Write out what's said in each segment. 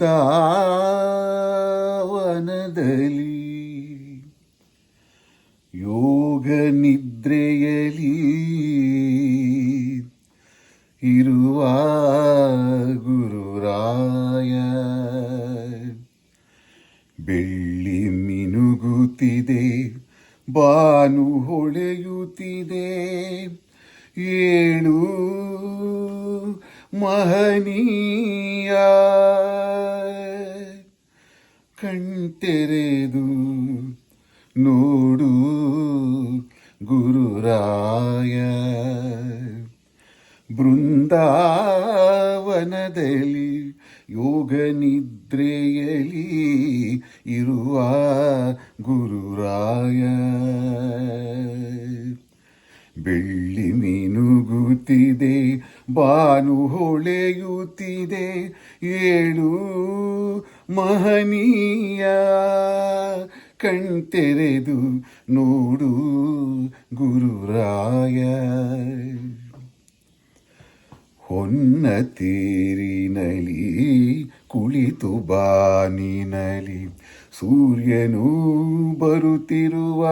ಬೃಂದಾವನದಲ್ಲಿ ಯೋಗ ನಿದ್ರೆಯಲಿ ಇರುವ ಗುರುರಾಯ. ಬೆಳ್ಳಿ ಮಿನುಗುತ್ತಿದೆ ಬಾನು ಹೊಳೆಯುತ್ತಿದೆ ಏಳು ಮಹನೀಯ ಕಣ್ತೆರೆದು ನೋಡು ಗುರುರಾಯ. ಬೃಂದಾವನದಲ್ಲಿ ಯೋಗ ನಿದ್ರೆಯಲ್ಲಿ ಇರುವ ಗುರುರಾಯ. ಬೆಳ್ಳಿ ಮಿನುಗುತ್ತಿದೆ ಬಾನು ಹೊಳೆಯುತ್ತಿದೆ, ಏಳು ಮಹನೀಯ ಕಣ್ತೆರೆದು ನೋಡು ಗುರುರಾಯ. ಹೊನ್ನ ತೀರಿನಲಿ ಕುಳಿತು ಬಾನಿನಲಿ ಸೂರ್ಯನು ಬರುತ್ತಿರುವ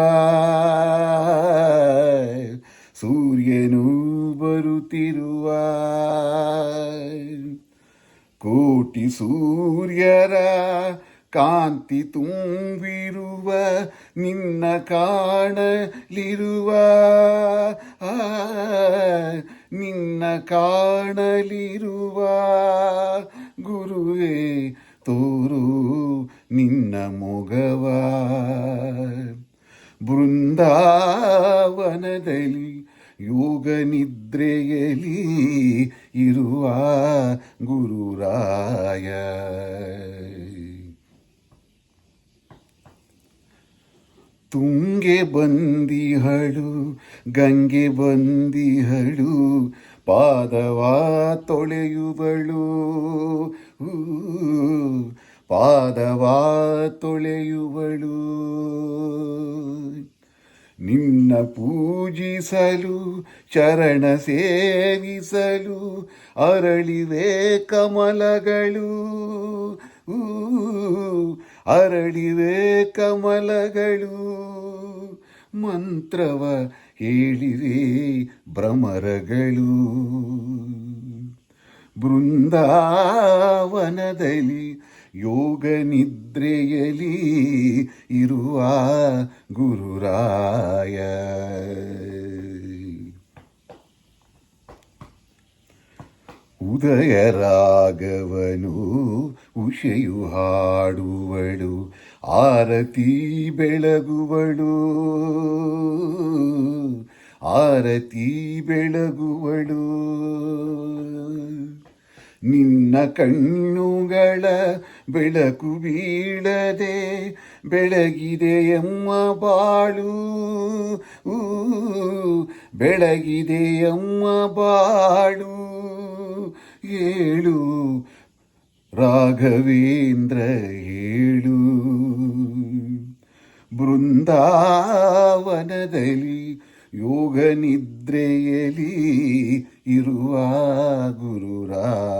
ಕೋಟಿ ಸೂರ್ಯರ, ಕಾಂತಿ ತುಂಬಿರುವ, ನಿನ್ನ ಕಾಣಲಿರುವ. ನಿನ್ನ ಕಾಣಲಿರುವ. ಗುರುವೇ, ತೋರು ನಿನ್ನ ಮೊಗವ. ಬೃಂದಾವನದಲ್ಲಿ ಯೋಗ ನಿದ್ರೆಯಲಿ ಇರುವ ಗುರುರಾಯ. ತುಂಗೆ ಬಂದಿಹಳು ಗಂಗೆ ಬಂದಿಹಳು ಪಾದವ ತೊಳೆಯುವಳು. ಪಾದವ ತೊಳೆಯುವಳು. ನಿನ್ನ ಪೂಜಿಸಲು ಚರಣ ಸೇವಿಸಲು ಅರಳಿವೆ ಕಮಲಗಳು. ಅರಳಿವೆ ಕಮಲಗಳು. ಮಂತ್ರವ ಹೇಳಿವೆ ಭ್ರಮರಗಳು. ಬೃಂದಾವನದಲ್ಲಿ ಯೋಗ ನಿದ್ರೆಯಲಿ ಇರುವ ಗುರುರಾಯ. ಉದಯ ರಾಗವನು ಉಷೆಯು ಹಾಡುವಳು ಆರತಿ ಬೆಳಗುವಳು. ಆರತಿ ಬೆಳಗುವಳು. ನಿನ್ನ ಕಣ್ಣುಗಳ ಬೆಳಕು ಬೀಳದೆ ಬೆಳಗಿದೆ ಎಮ್ಮ ಬಾಳು. ಬೆಳಗಿದೆ ಎಮ್ಮ ಬಾಳು. ಏಳು, ರಾಘವೇಂದ್ರ ಏಳು. ಬೃಂದಾವನದಲ್ಲಿ ಯೋಗ ನಿದ್ರೆಯಲ್ಲಿ ಇರುವ ಗುರುರಾಯ